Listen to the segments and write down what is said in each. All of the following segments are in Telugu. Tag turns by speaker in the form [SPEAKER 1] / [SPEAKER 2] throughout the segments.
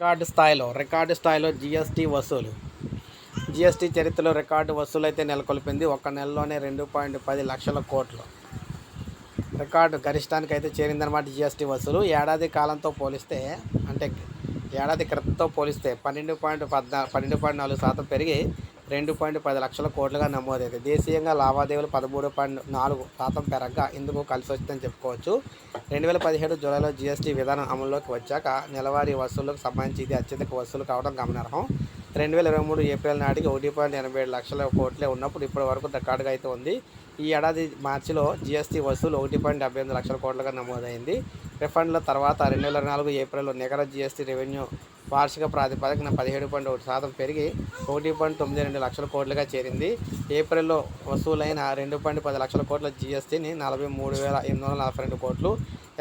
[SPEAKER 1] రికార్డు స్థాయిలో రికార్డు స్థాయిలో జిఎస్టీ వసూలు. జిఎస్టీ చరిత్రలో రికార్డు వసూలు అయితే నెలకొల్పింది ఒక నెలలోనే రెండు పాయింట్ పది లక్షల కోట్లు. రికార్డు గరిష్టానికి అయితే చేరిందనమాట జిఎస్టీ వసూలు. ఏడాది కాలంతో పోలిస్తే అంటే ఏడాది క్రితంతో పోలిస్తే పన్నెండు పాయింట్ పద్నా పన్నెండు పాయింట్ నాలుగు శాతం పెరిగి రెండు పాయింట్ పది లక్షల కోట్లుగా నమోదైంది. దేశీయంగా లావాదేవీలు పదమూడు పాయింట్ నాలుగు శాతం పెరగ్గా ఇందుకు కలిసి వచ్చిందని చెప్పుకోవచ్చు. రెండు వేల పదిహేడు జూలైలో జీఎస్టీ విధానం అమల్లోకి వచ్చాక నెలవారీ వసూళ్ళకు సంబంధించి ఇది అత్యధిక వసూలు కావడం గమనార్హం. రెండు వేల ఇరవై మూడు ఏప్రిల్ నాటికి ఒకటి పాయింట్ ఎనభై ఏడు లక్షల కోట్లే ఉన్నప్పుడు ఇప్పటి వరకు రికార్డుగా అయితే ఉంది. ఈ ఏడాది మార్చిలో జీఎస్టీ వసూలు ఒకటి పాయింట్ డెబ్బై ఎనిమిది లక్షల కోట్లుగా నమోదైంది. రిఫండ్ల తర్వాత రెండు వేల నాలుగు ఏప్రిల్లో నికర జీఎస్టీ రెవెన్యూ వార్షిక ప్రాతిపదికన పదిహేడు పాయింట్ ఒకటి శాతం పెరిగి ఒకటి పాయింట్ తొమ్మిది రెండు లక్షల కోట్లుగా చేరింది. ఏప్రిల్లో వసూలైన రెండు పాయింట్ పది లక్షల కోట్ల జీఎస్టీని నలభై మూడు వేల ఎనిమిది వందల నలభై రెండు కోట్లు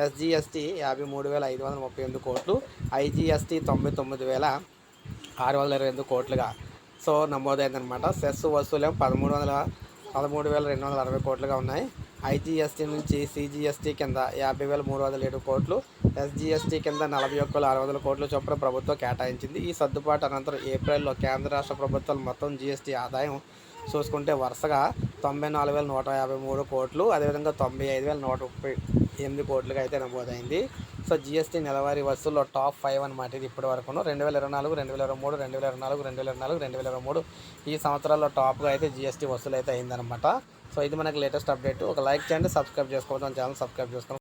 [SPEAKER 1] ఎస్జిఎస్టీ యాభై మూడు వేల ఐదు వందల ముప్పై ఎనిమిది కోట్లు ఐజిఎస్టీ తొంభై తొమ్మిది వేల ఆరు వందల ఇరవై ఎనిమిది కోట్లుగా. సో నమోదైందనమాట సెస్ వసూలేం పదమూడు వందల పదమూడు వేల రెండు వందల అరవై కోట్లుగా ఉన్నాయి ఐజీఎస్టీ నుంచి సిజిఎస్టీ కింద యాభై వేల మూడు వందల ఏడు కోట్లు ఎస్జిఎస్టీ కింద నలభై ఒక్క వేల ఆరు వందల కోట్లు చొప్పున ప్రభుత్వం కేటాయించింది. ఈ సర్దుబాటు అనంతరం ఏప్రిల్లో కేంద్ర రాష్ట్ర ప్రభుత్వాలు మొత్తం జీఎస్టీ ఆదాయం చూసుకుంటే వరుసగా తొంభై నాలుగు వేల నూట యాభై మూడు కోట్లు అదేవిధంగా తొంభై ఐదు వేల నూట ముప్పై ఎనిమిది కోట్లుగా అయితే నమోదైంది. సో జిఎస్టీ నెలవారీ వసూల్లో టాప్ ఫైవ్ అనమాట ఇది ఇప్పటి వరకు రెండు వేల ఇరవై నాలుగు రెండు వేల ఇరవై మూడు రెండు వేల ఇరవై నాలుగు రెండు వేల ఇరవై నాలుగు రెండు వేల ఇరవై మూడు ఈ సంవత్సరాల్లో టాప్గా అయితే జిఎస్టీ వసూలు అయితే అయిందనమాట సో ఇది మనకి లేటెస్ట్ అప్డేట్ ఒక లైక్ చేయండి సబ్స్క్రైబ్ చేసుకోవడం ఛానల్ సబ్స్క్రైబ్ చేసుకోవడం